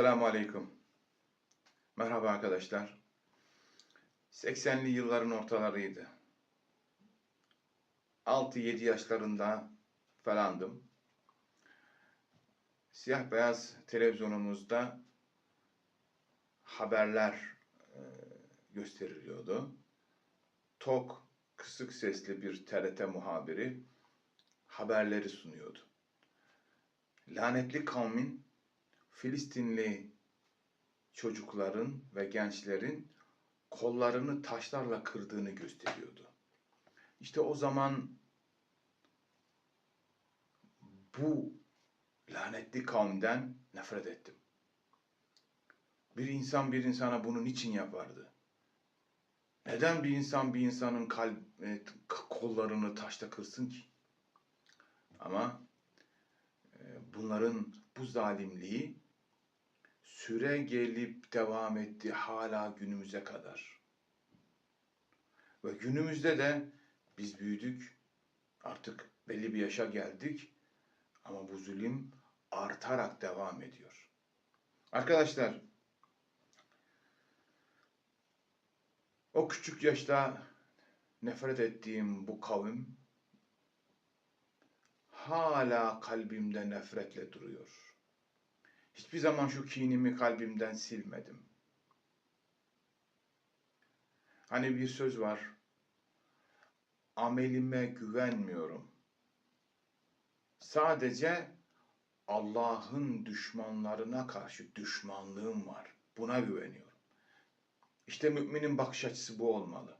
Esselamu Aleyküm. Merhaba arkadaşlar. 80'li yılların ortalarıydı. 6-7 yaşlarında falandım. Siyah beyaz televizyonumuzda haberler e, gösteriliyordu. Tok, kısık sesli bir TRT muhabiri haberleri sunuyordu. Lanetli kavmin Filistinli çocukların ve gençlerin kollarını taşlarla kırdığını gösteriyordu. İşte o zaman bu lanetli kavimden nefret ettim. Bir insan bir insana bunu niçin yapardı? Neden bir insan bir insanın kalp, e, kollarını taşla kırsın ki? Ama e, bunların bu zalimliği süre gelip devam etti hala günümüze kadar. Ve günümüzde de biz büyüdük, artık belli bir yaşa geldik ama bu zulüm artarak devam ediyor. Arkadaşlar, o küçük yaşta nefret ettiğim bu kavim hala kalbimde nefretle duruyor. Hiçbir zaman şu kinimi kalbimden silmedim. Hani bir söz var. Amelime güvenmiyorum. Sadece Allah'ın düşmanlarına karşı düşmanlığım var. Buna güveniyorum. İşte müminin bakış açısı bu olmalı.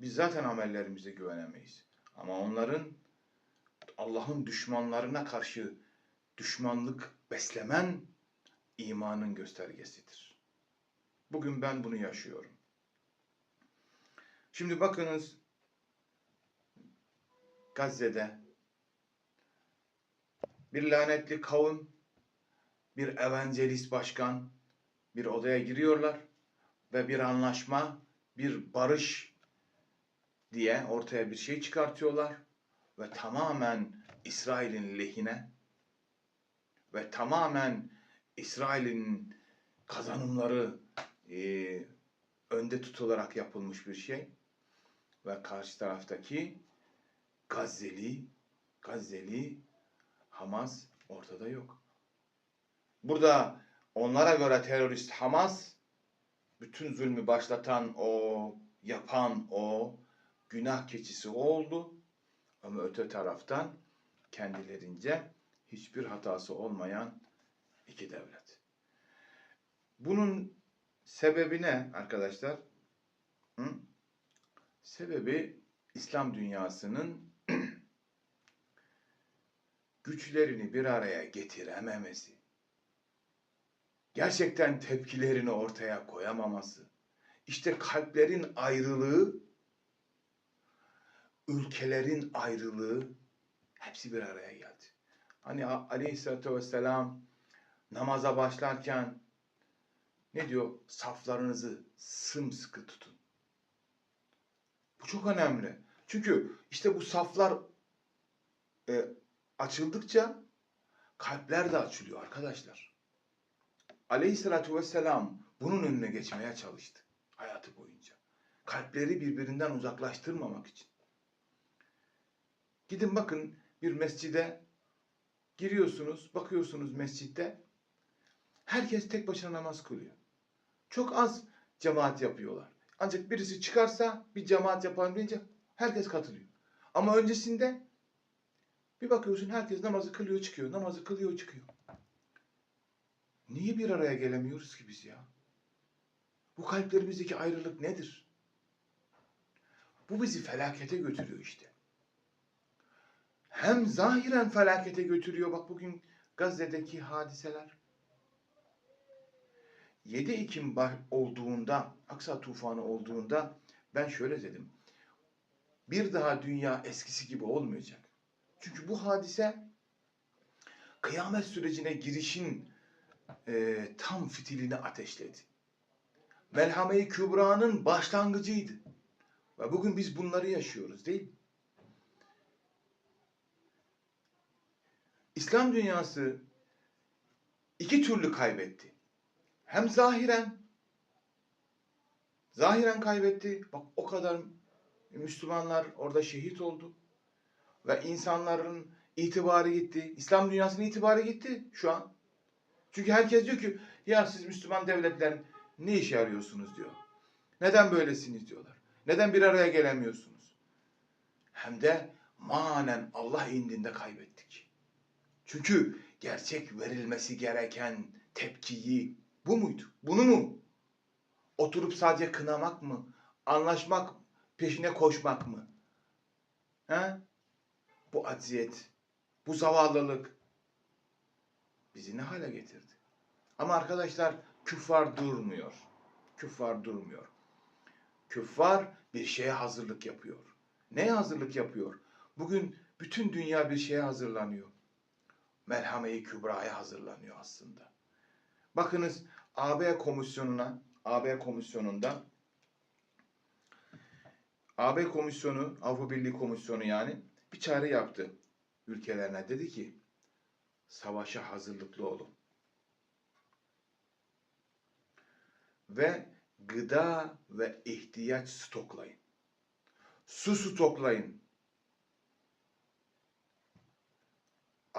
Biz zaten amellerimize güvenemeyiz. Ama onların Allah'ın düşmanlarına karşı düşmanlık beslemen imanın göstergesidir. Bugün ben bunu yaşıyorum. Şimdi bakınız Gazze'de bir lanetli kavim, bir evangelist başkan bir odaya giriyorlar ve bir anlaşma, bir barış diye ortaya bir şey çıkartıyorlar ve tamamen İsrail'in lehine ve tamamen İsrail'in kazanımları e, önde tutularak yapılmış bir şey ve karşı taraftaki Gazze'li Gazze'li Hamas ortada yok. Burada onlara göre terörist Hamas bütün zulmü başlatan o, yapan o, günah keçisi oldu. Ama öte taraftan kendilerince hiçbir hatası olmayan iki devlet. Bunun sebebi ne arkadaşlar? Hı? Sebebi İslam dünyasının güçlerini bir araya getirememesi. Gerçekten tepkilerini ortaya koyamaması. İşte kalplerin ayrılığı, ülkelerin ayrılığı hepsi bir araya geldi. Hani aleyhissalatü vesselam namaza başlarken ne diyor? Saflarınızı sımsıkı tutun. Bu çok önemli. Çünkü işte bu saflar e, açıldıkça kalpler de açılıyor arkadaşlar. Aleyhissalatü vesselam bunun önüne geçmeye çalıştı hayatı boyunca. Kalpleri birbirinden uzaklaştırmamak için. Gidin bakın bir mescide giriyorsunuz, bakıyorsunuz mescitte. Herkes tek başına namaz kılıyor. Çok az cemaat yapıyorlar. Ancak birisi çıkarsa bir cemaat yapalım deyince herkes katılıyor. Ama öncesinde bir bakıyorsun herkes namazı kılıyor çıkıyor, namazı kılıyor çıkıyor. Niye bir araya gelemiyoruz ki biz ya? Bu kalplerimizdeki ayrılık nedir? Bu bizi felakete götürüyor işte. Hem zahiren felakete götürüyor. Bak bugün Gazze'deki hadiseler. 7 Ekim olduğunda, Aksa tufanı olduğunda ben şöyle dedim. Bir daha dünya eskisi gibi olmayacak. Çünkü bu hadise kıyamet sürecine girişin e, tam fitilini ateşledi. Melhame-i Kübra'nın başlangıcıydı. Ve bugün biz bunları yaşıyoruz değil mi? İslam dünyası iki türlü kaybetti. Hem zahiren zahiren kaybetti. Bak o kadar Müslümanlar orada şehit oldu. Ve insanların itibarı gitti. İslam dünyasının itibarı gitti şu an. Çünkü herkes diyor ki ya siz Müslüman devletler ne işe yarıyorsunuz diyor. Neden böylesiniz diyorlar. Neden bir araya gelemiyorsunuz? Hem de manen Allah indinde kaybettik. Çünkü gerçek verilmesi gereken tepkiyi bu muydu? Bunu mu? Oturup sadece kınamak mı? Anlaşmak, peşine koşmak mı? He? Bu acziyet, bu zavallılık bizi ne hale getirdi? Ama arkadaşlar küffar durmuyor. Küffar durmuyor. Küffar bir şeye hazırlık yapıyor. Neye hazırlık yapıyor? Bugün bütün dünya bir şeye hazırlanıyor. Merhame-i Kübra'ya hazırlanıyor aslında. Bakınız AB komisyonuna, AB komisyonunda AB komisyonu, Avrupa Birliği komisyonu yani bir çağrı yaptı ülkelerine. Dedi ki savaşa hazırlıklı olun. Ve gıda ve ihtiyaç stoklayın. Su stoklayın.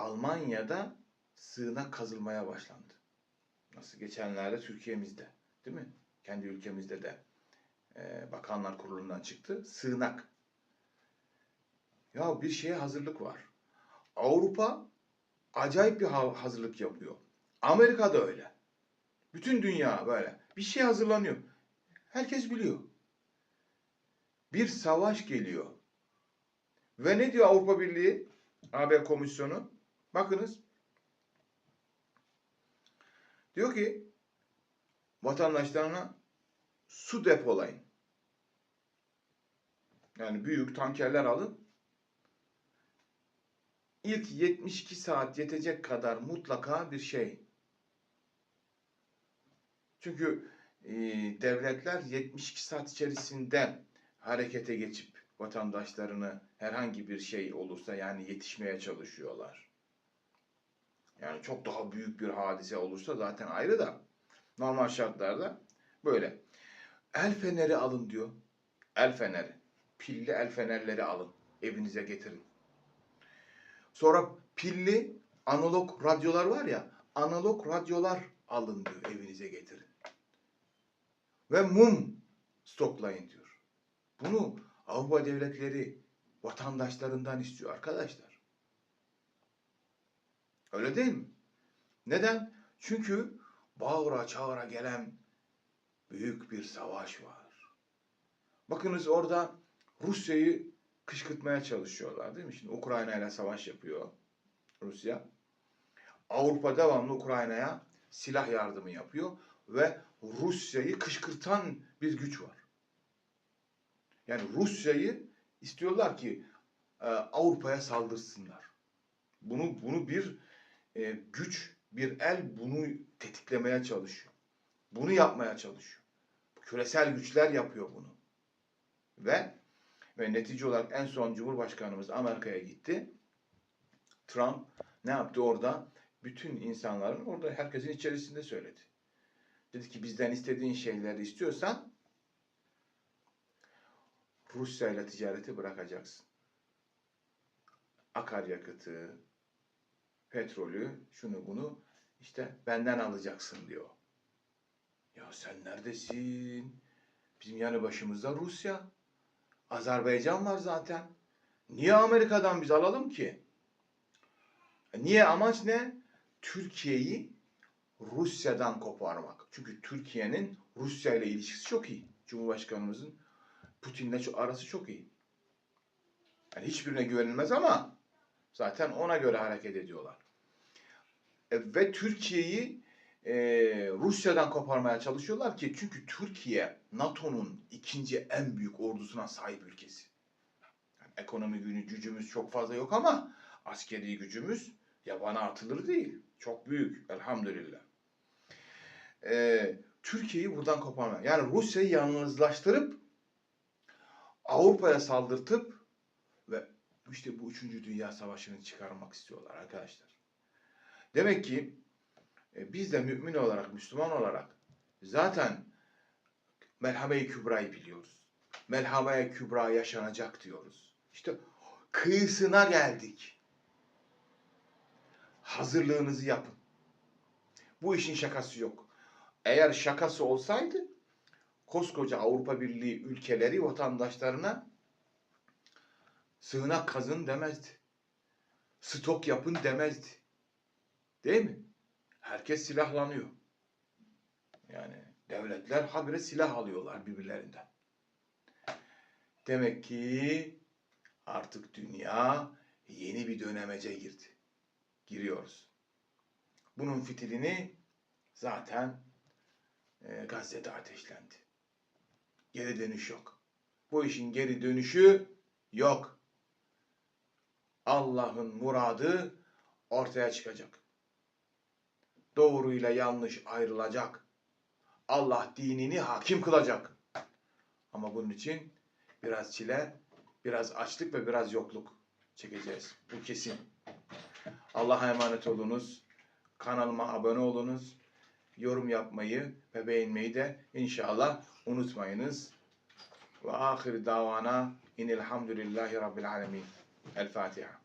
Almanya'da sığınak kazılmaya başlandı. Nasıl geçenlerde Türkiye'mizde, değil mi? Kendi ülkemizde de e, Bakanlar Kurulu'ndan çıktı. Sığınak. Ya bir şeye hazırlık var. Avrupa acayip bir ha- hazırlık yapıyor. Amerika da öyle. Bütün dünya böyle. Bir şey hazırlanıyor. Herkes biliyor. Bir savaş geliyor. Ve ne diyor Avrupa Birliği? AB Komisyonu? Bakınız. Diyor ki vatandaşlarına su depolayın. Yani büyük tankerler alın. İlk 72 saat yetecek kadar mutlaka bir şey. Çünkü e, devletler 72 saat içerisinde harekete geçip vatandaşlarını herhangi bir şey olursa yani yetişmeye çalışıyorlar. Yani çok daha büyük bir hadise olursa zaten ayrı da normal şartlarda böyle. El feneri alın diyor. El feneri. Pilli el fenerleri alın. Evinize getirin. Sonra pilli analog radyolar var ya analog radyolar alın diyor evinize getirin. Ve mum stoklayın diyor. Bunu Avrupa devletleri vatandaşlarından istiyor arkadaşlar. Öyle değil mi? Neden? Çünkü bağıra çağıra gelen büyük bir savaş var. Bakınız orada Rusya'yı kışkırtmaya çalışıyorlar değil mi? Şimdi Ukrayna ile savaş yapıyor Rusya. Avrupa devamlı Ukrayna'ya silah yardımı yapıyor ve Rusya'yı kışkırtan bir güç var. Yani Rusya'yı istiyorlar ki e, Avrupa'ya saldırsınlar. Bunu bunu bir e, güç, bir el bunu tetiklemeye çalışıyor. Bunu yapmaya çalışıyor. Küresel güçler yapıyor bunu. Ve ve netice olarak en son Cumhurbaşkanımız Amerika'ya gitti. Trump ne yaptı orada? Bütün insanların orada herkesin içerisinde söyledi. Dedi ki bizden istediğin şeyleri istiyorsan Rusya ile ticareti bırakacaksın. Akaryakıtı, petrolü, şunu bunu işte benden alacaksın diyor. Ya sen neredesin? Bizim yanı başımızda Rusya. Azerbaycan var zaten. Niye Amerika'dan biz alalım ki? E Niye amaç ne? Türkiye'yi Rusya'dan koparmak. Çünkü Türkiye'nin Rusya ile ilişkisi çok iyi. Cumhurbaşkanımızın Putin'le arası çok iyi. Yani hiçbirine güvenilmez ama zaten ona göre hareket ediyorlar. E, ve Türkiye'yi e, Rusya'dan koparmaya çalışıyorlar ki çünkü Türkiye NATO'nun ikinci en büyük ordusuna sahip ülkesi. Yani ekonomi günü gücümüz çok fazla yok ama askeri gücümüz yabana atılır değil. Çok büyük elhamdülillah. E, Türkiye'yi buradan koparmaya yani Rusya'yı yalnızlaştırıp Avrupa'ya saldırtıp ve işte bu 3. Dünya Savaşı'nı çıkarmak istiyorlar arkadaşlar. Demek ki e, biz de mümin olarak, Müslüman olarak zaten Melhame-i Kübra'yı biliyoruz. Melhame-i Kübra yaşanacak diyoruz. İşte kıyısına geldik. Hazırlığınızı yapın. Bu işin şakası yok. Eğer şakası olsaydı koskoca Avrupa Birliği ülkeleri vatandaşlarına sığınak kazın demezdi. Stok yapın demezdi. Değil mi? Herkes silahlanıyor. Yani devletler habire silah alıyorlar birbirlerinden. Demek ki artık dünya yeni bir dönemece girdi. Giriyoruz. Bunun fitilini zaten e, Gazze'de ateşlendi. Geri dönüş yok. Bu işin geri dönüşü yok. Allah'ın muradı ortaya çıkacak. Doğruyla yanlış ayrılacak. Allah dinini hakim kılacak. Ama bunun için biraz çile, biraz açlık ve biraz yokluk çekeceğiz. Bu kesin. Allah'a emanet olunuz. Kanalıma abone olunuz. Yorum yapmayı ve beğenmeyi de inşallah unutmayınız. Ve ahir davana inilhamdülillahi rabbil alemin. El Fatiha.